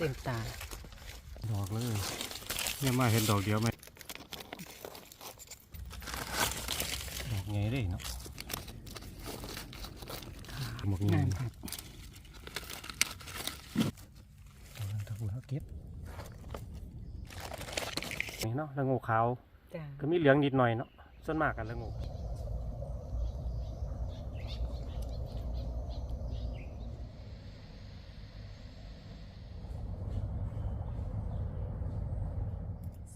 เต็มตา ดอกเลยเนี่ยมาเห็นดอกเดียวไหมดอกไงได้เนาะหมกเงงายมครับตะกูเขาเก็บนี่เนาะละงูขาวจ้าก็มีเหลืองนิดหน่อยเนาะส่วนมากกันละงู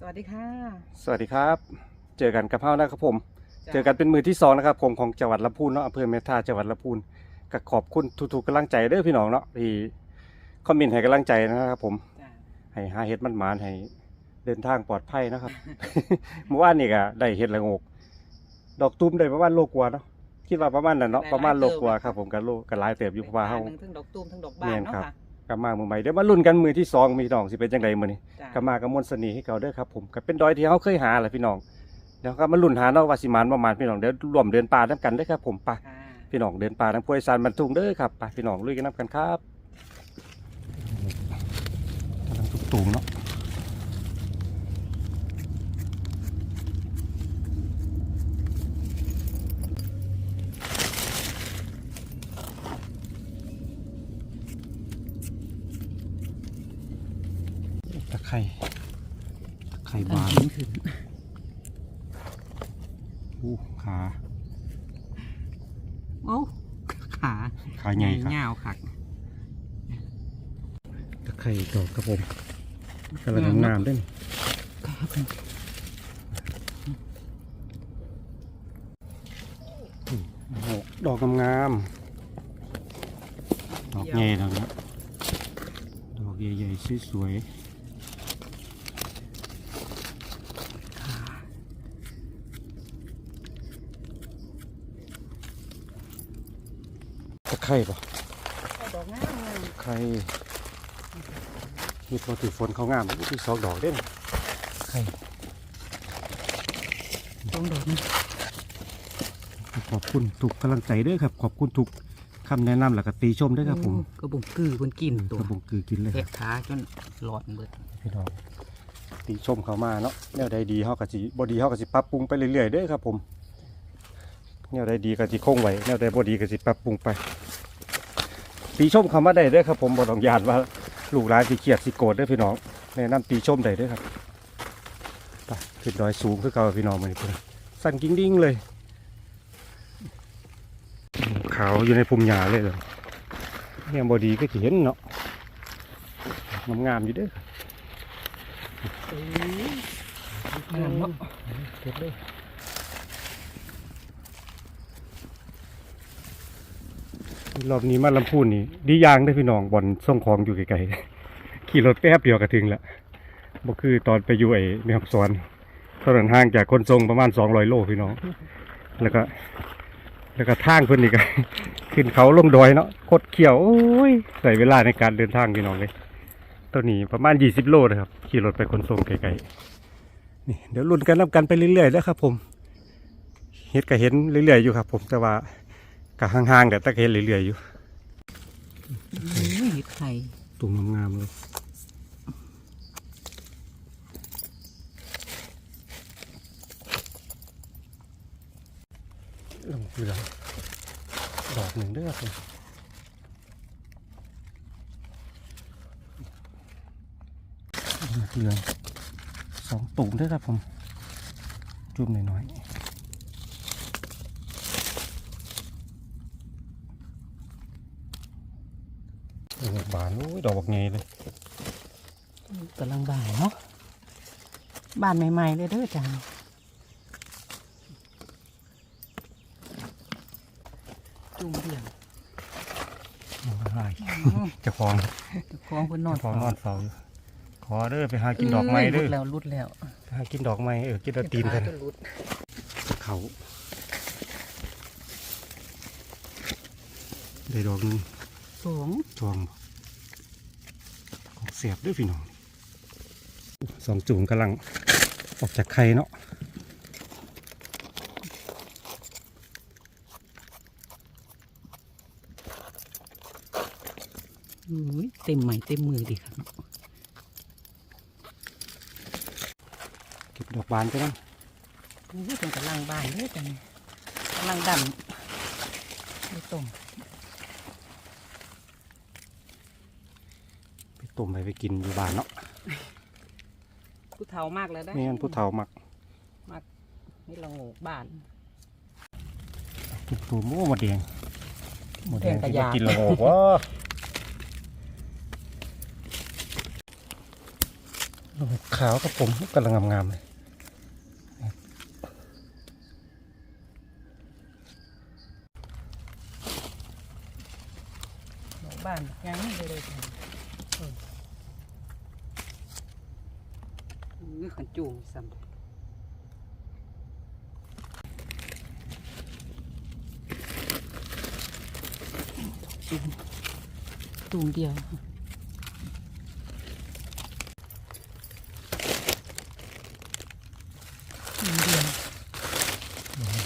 วัสดีค่ะ สวัสดีครับ เจอกันกับเฮานะครับผมจ้ะเจอกันเป็นมือที่สองนะครับผมของจังหวัดลำพูนเนาะอำเภอเมทาจังหวัดลำพูนก็ขอบคุณทุกๆกำลังใจเด้อพี่น้องเนาะที่คอมเมนต์ให้กำลังใจนะครับผม จ้าให้หาเห็ดมันหมานให้เดินทางปลอดภัยนะครับ เมื่อวานนี่ก็ได้เห็ดละโงก ดอกตุ้มได้ประมาณโลกว่าเนาะคิดว่าประมาณนั้นเนาะประมาณโลกว่าครับผมกับโลกับหลายเติบอยู่เพราะว่าเฮาหนึ่งทั้งดอกตูมทั้งดอกบาแม่นนเนาะครับค่ะ กลับมามือใหม่เดี๋ยวมาลุ้นกันมือที่สองมีน้องสิเป็นจังไดมื้อนี้จ้ากลับมากับมนต์เสน่ห์ให้เก่าเด้อครับผมก็เป็นดอยที่เฮาเคยหาแหละพี่น้องเดี๋ยวก็มาลุ้นหาเนาะว่าสิหมานบ่หมานพี่น้องเดี๋ยวร่วมเดินป่านํกันเด้อครับผมไปค่ะพี่น้องเดินป่าทั้งพวยซานบรรทุงเด้อครับไปพี่น้องลุยกันนับกันครับกำลังตุกตูมเนาะ ไคร่ตะไคร่บานหินขึ้นอู้ขาโอ้ขาขาใหญ่ครับเงาวคักตะไคร่ดอกครับผมกำลังงามๆเด้วยครับดอกงามๆดอกใหญ่ดอกนี้ดอกใหญ่ๆสวยๆ ไคร่ปะดอกงามงามตะไคร่มีพอถือฝนเขางามที่สองดอกเด่นไข่ต้องดอกนี่ขอบคุณทุกกำลังใจเด้วยครับ ขอบคุณทุกคำแนะนำและก็ตีชมเด้วยครับผมกระบุงกือบนกินตัวกระบุงคือกินเลยคเตะรับขาจนหลอดเบิดพี่น้องตีชมเขามาเนาะแนวใดดีเฮาก็สิบ่ดีเฮาก็สิปรับปรุงไปเรื่อยๆเด้อครับผมแนวใดดีก็สิคงไว้แนวใดบ่ดีก็สิปรับปรุงไป ตีชมเขามาได้ด้อครับผมบ่ต้องยานว่าลูกหลานสิเครียดสิโกรธด้อพี่น้องแนะนำตีชมได้ด้อครับไปขึ้นดอยสูงคือเก่าพี่น้องมื้อนี้พุ่นสั่นกิ้งดิ้งเลยขาวอยู่ในพุ่มหญ้าเลยเหรอเนี่ยบ่ดีก็สิเห็นเนาะงามๆอยู่ด้องามเนาะเก็บเลย รอบนี้มาลำพูนนี่ดีอย่างได้พี่น้องบอลส่งของอยู่ไกลๆขี่รถแป๊บเดียวก็ถึงล้วบ่คือตอนไปอยู่ไอ้แม่ฮ่องสอนเท่านั้นห่างจากคนทรงประมาณ200โลพี่น้อง แล้วก็ แล้วก็ทางเพิ่นนี่ก็ขึ้นเขาลงดอยเนาะคดเขียวโอ้ยใส่เวลาในการเดินทางพี่น้องเลยตัวนี้ประมาณ20โลนะครับขี่รถไปขนส่งไกลๆนี่เดี๋ยวลุ้นกันนับกันไปเรื่อยๆแล้วครับ ผมเห็ดก็เห็นเรื่อยๆอยู่ครับ ผมแต่ว่า ก็ห่างๆแต่ตะก็เห็นเรื่อยๆอยู่อุ้ยเห็ดไข่ตุ่มงามๆเลยลงเหลืองดอกหนึ่งเด้อครับผมเหลืองสองตุ่มเด้อครับผม จุ่มหน่อยๆดอก บานโอ้ยดอกบักไงเลยกำลังบ่ายเนาะบ้านใหม่ๆเลยเด้อจ้าจุ่มเดียวอะไรอืมเจะฟองเจ้าของเพิ่นนอนเจะฟองนอนเฝ้าอยู่ขอเด้อไปหากินดอกไม้เด้รุอดแล้วรุดแล้วไปหากินดอกไม้เออกินดอกตีนกันขาจะรุดเขาได้ดอกหนึงสองจวงบ่ของ เสียบด้วยพี่น้องสองจุ่มกำลังออกจากไข่เนาะอุ้ยเต็มใหม่เต็มมือดีครับเนาะเก็บดอกบานไปนั่นนี่เป็นกำลังบานเลยจังกำลังดันไม่ตรง ไป ต้มไปไปกินอยู่บ้านเนาะผู้เฒ่ามากแล้วได้นี่มันผู้เฒ่ามักนี่เราโงกบานตุ่มตูมโอ้หมดแดงหมดแดงแดงกระที่ยามากินละโงกวะละโงกขาวกับผมกำลังงามๆเลยโงกบานยังไม่เลยเลย จ้ะเออนี่ขันจูงซ้ำตูงเดียว ตูมเดียว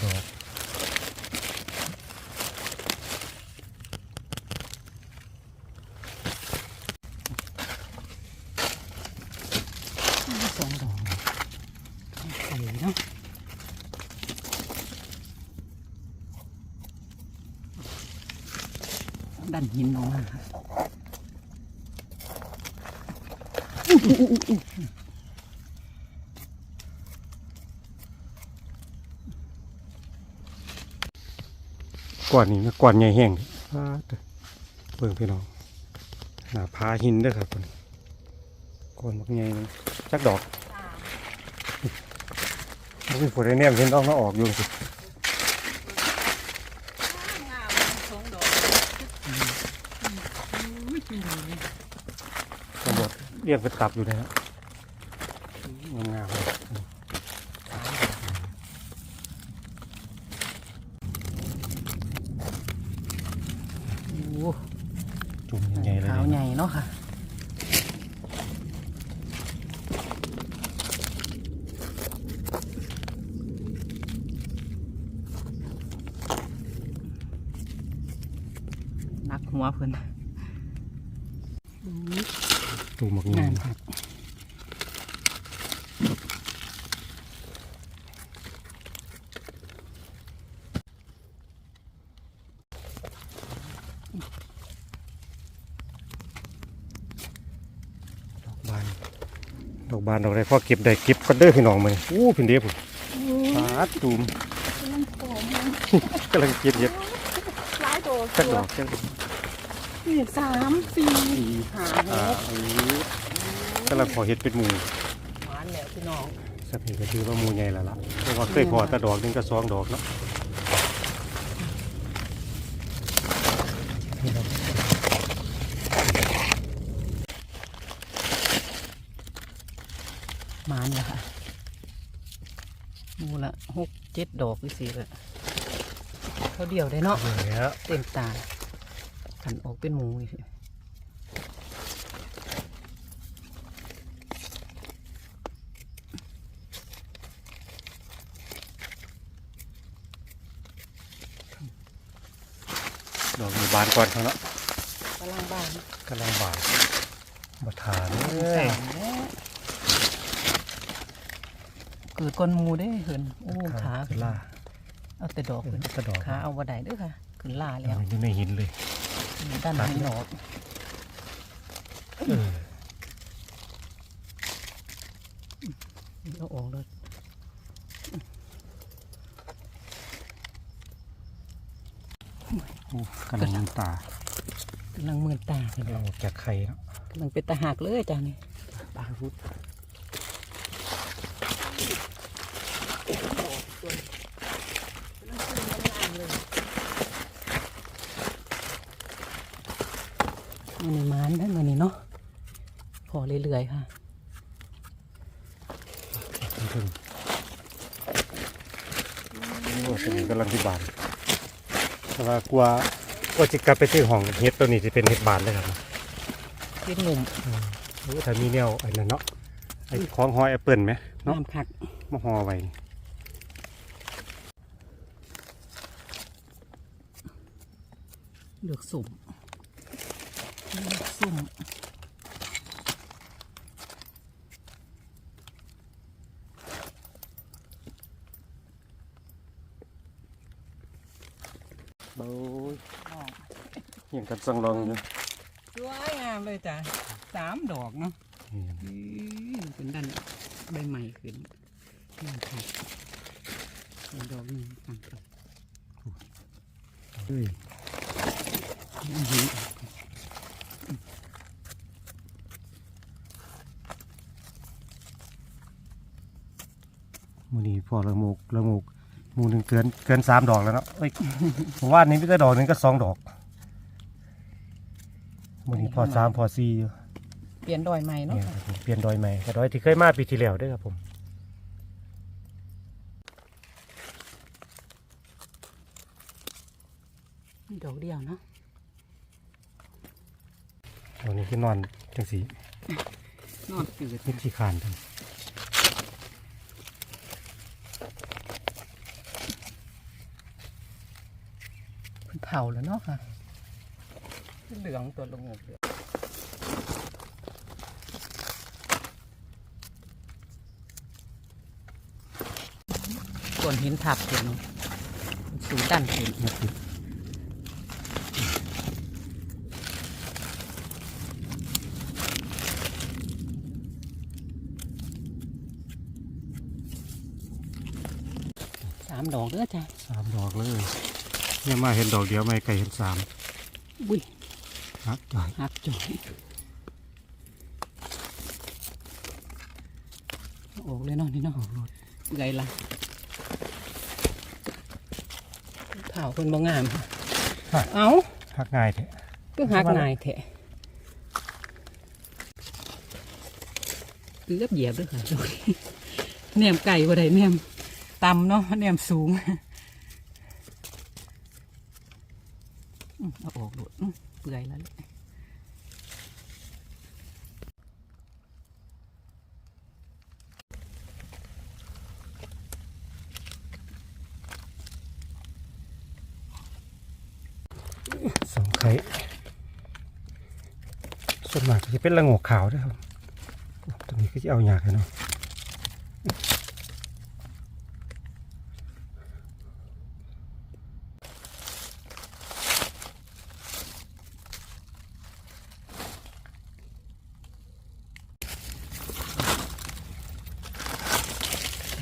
ดอก สองดอกสวยเนาะดันหินออกมาก่อนนี้มันก่อนใหญ่แห้งฟาดเด้อเบิ่งพี่น้องหน้าผาหินด้อครับคน ก่อนบักใหญ่มันจักดอกมันเป็นฝนได้แนมเห็นดอกมาออกอยู่สิสองดอกตำรวจเรียกไปตับอยู่เลยนะงามๆเลยโอ้จุ่มใหญ่ๆเลยขาวเนี่ยใหญ่เนาะค่ะ หัวเพิ่นจุ่มบักใหญ่งานนะครับดอกบานดอกบานดอกอะไรพอเก็บได้เก็บกันเด้อพี่น้องมันอู้พี่เดียผมฟาดจุ่มกำลังเก็บเห็ดหลายตัวจักดอกจักดอก นี่สามสี่ห้าหอ่ากอันนี้กำลังพอเห็ดเป็นหมูหวานแล้วพี่น้องสักทีก็คือว่าหมูใหญ่แล้วล่ะเพราะว่าเคยพอแตะดอกหนึงก็สองดอกเนาะหวานแล้วค่ะมูละหกเจ็ดดอกพี่สี่ละเขาเดียวได้เนาะแล้วเต็มตา ขันออกเป็นหมูอีกดอกมีบานก่อนเขาเนาะกำลังบ้านกำลังบานมาทานเลสายมแล้วเกิดก้นหมูได้เหินโอ้ขาขึ้นล่าเอาแต่ดอกขึ้นตะดอกขาเอาบ่ได้เด้วยค่ะขึ้นล่าแล้วอยู่ในหินเลย ด้านหลังดอเออเอาออกเลยกำลังน้ำตากำลังมืนตาพี่กำน้ลัองงออกจากไข่เนาะกำลังเป็นตาหักเลยจ้านี่ปลาพุด มันนี่มันได้มันนี่เนาะพอ เรื่อยๆค่ะถึงโอ้สิ่งกำลังที่บานแต่ว่ากลัวว่าจะกลับไปที่ห้องเฮ็ดตัวนี้จะเป็นเฮ็ดบานเลยครับเป็นหนุ่มโอ้ถ้ามีแนวไอ้นั่นเนาะไอ้ของหอยแอปเปิลไหมเนาะน้ำคักมาห่อไว้นี่เลือกสุ่มซุ่ม โอ้ยออกยังกันสังลองอยู่สวยงามเลยจ้ะสามดอกเนาะนี่อืมเป็นดันใบใหม่ขึ้นงามครับอีกดอกหนึ่งต่างกันเฮ้ยอื้อหือมูนี่พอละโมกละโมกห มูหนึ่งเกินเกินสามดอกแล้วเนาะเอ้ยผมว่าอันนี้ไม่ได้ดอกหนึงก็สองดอกมูนี่พอสามพอสี่อยู่เปลี่ยนดอยใหม่เนาะเนี่ยครับผมเปลี่ยนดอยใหม่ก็ดอยที่เคยมาปีที่แล้วเด้วยครับผมดอกเดียวเนาะดอกนี้คือนอนจังสีนอนจืดนิดขี้ขานกัน เพิ่นเผาแล้วเนาะค่ะเหลืองตัวลงเหลืองส่วนหินทับอยู่เนาะสูงดันขึ้นนี่คือสามดอกเด้อจ้ะสามดอกเลย เนี่ยมาเห็นดอกเดียวไม่ไกลเห็นสามอุ้ยครับจ่อยหักจ่อยออกเลยเนาะนี่เนาะเอื่อยละเผาคนบ่งามเอ้าหักง่ายแท้ก็หักนายแทะเกือบเหยียบด้วยค่ะดูแหนมไก่บ่ได้แหนมต่ำเนาะแหนมสูงอืม เอาออกดูดเปื่อยแล้วแหละสองไข่ส่วนมากจะเป็นละงกขาวด้วยครับ ตรงนี้ก็จะเอาหยากเลยเนาะ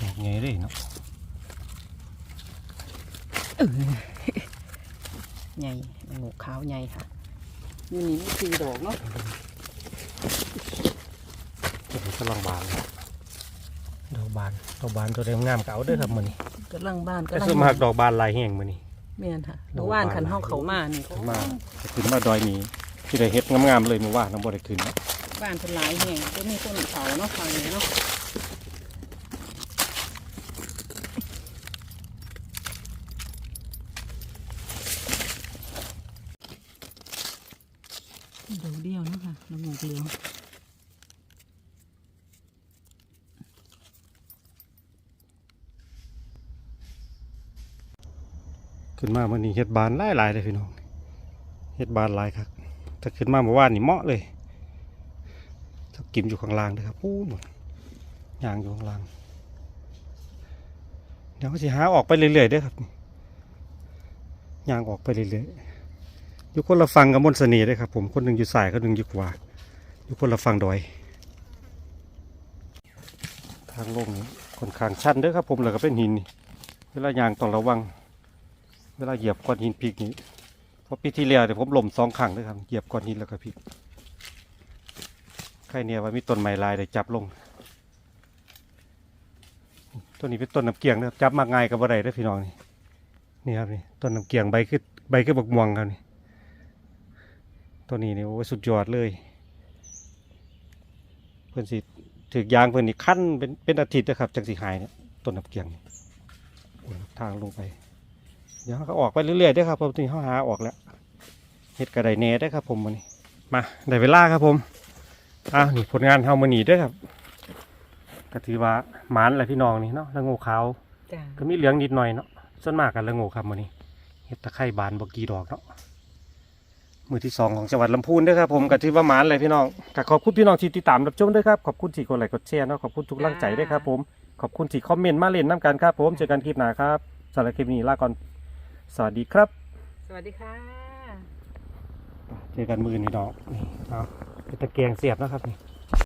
ดอกไงเลยเนาะ เออ ใหญ่หมูขาวใหญ่ค่ะนี่นี่นี่คือดอกเนาะจะเป็นกำลังบานเลยดอกบานดอกบานตัวเดียวงามเก่าเด้อครับมือนี้กำลังบ้านแต่กำลัส่วนมากดอกบานลายแห้งมือนี้เมียนค่ะเมื่อวานขันห้องเขามานี่ขึ้นมาขึ้นมาดอยนี้ที่ได้เฮ็ดงามๆเลยเมื่อวานน้องบ่ได้ขึ้นบ้านเป็นหลายแห่งก็มีคนเผาเนาะฟังนี้เนาะ ดอกเดียวนะค่ะละงูเหลืองขึ้นมามื่อนี้เฮ็ดบานหลายๆเลยพี่น้องเฮ็ดบานหลายครับถ้าขึ้นมาเมื่อวานนี่เหมาะเลยถ้ากินอยู่ข้างล่างเลยครับพูนยางอยู่ข้างล่างเดี๋ยวก็สิหาออกไปเรื่อยๆด้อครับยางออกไปเรื่อยๆ อยู่คนละฝั่งกับมนเสน่ห์เด้อครับผมคนหนึ่งอยู่สายคนหนึ่งอยู่ขวาอยู่คนละฝั่งดอย ทางลงค่อนข้างชันเด้อครับผมแล้วก็เป็นหิน เวลายางต้องระวัง เวลาเหยียบก้อนหินพิกนี้เพราะปีที่แล้วเดี๋ยวผมล้มสองครั้งด้วยครับเหยียบก้อนหินแล้วก็พิกใครเนี่ยว่ามีต้นไม้ลายเดี๋ยวจับลงต้นนี้เป็นต้นน้ำเกียงนะครับจับมากง่ายกับอะไรได้พี่น้องนี่นี่ครับนี่ต้นน้ำเกียงใบคือใบคือบักม่วงครับนี่ ต้นนี้นี่โอ้ยสุดยอดเลย เพื่อนสิถือยางเพื่อนนี่ขั้นเป็นเป็นอาทิตย์นะครับจากสีหายเนี่ยต้นน้ำเกียงนี่โอ้ยทางลงไปเดี๋ยวเขาก็ออกไปเรื่อยๆเด้อครับผมทีนี้เขาหาออกแล้วเฮ็ดกระไดแหน่ได้อครับผมวันนี้มาได้เวลาครับผมอะนี่ผลงานเฮามื้อนี้เด้อครับก็ถือว่าหมานแหละพี่น้องนี่เนาะละโงขาวจ้าก็มีเหลืองนิดหน่อยเนาะส่วนมากกันละโงครับมื้อนี้เฮ็ดตะไคร้บานบ่กี่ดอกเนาะ มือที่สองของจังหวัดลำพูนเด้วยครับผมกับที่ว่าหมานเลยพี่น้องก็ขอบคุณพี่น้องที่ติดตามรับชมด้วยครับขอบคุณที่กดไลค์กดแชร์เนาะขอบคุณทุกกำลังใจด้วยครับผมขอบคุณที่คอมเมนต์มาเล่นน้ำกันครับผมเจอกันคลิปหน้าครับสำหรับคลิปนี้ลาก่อนสวัสดีครับ สวัสดีค่ะ เจอกันมือนี่น้องนี่เอาเป็นตะเกียงเสียบนะครับนี่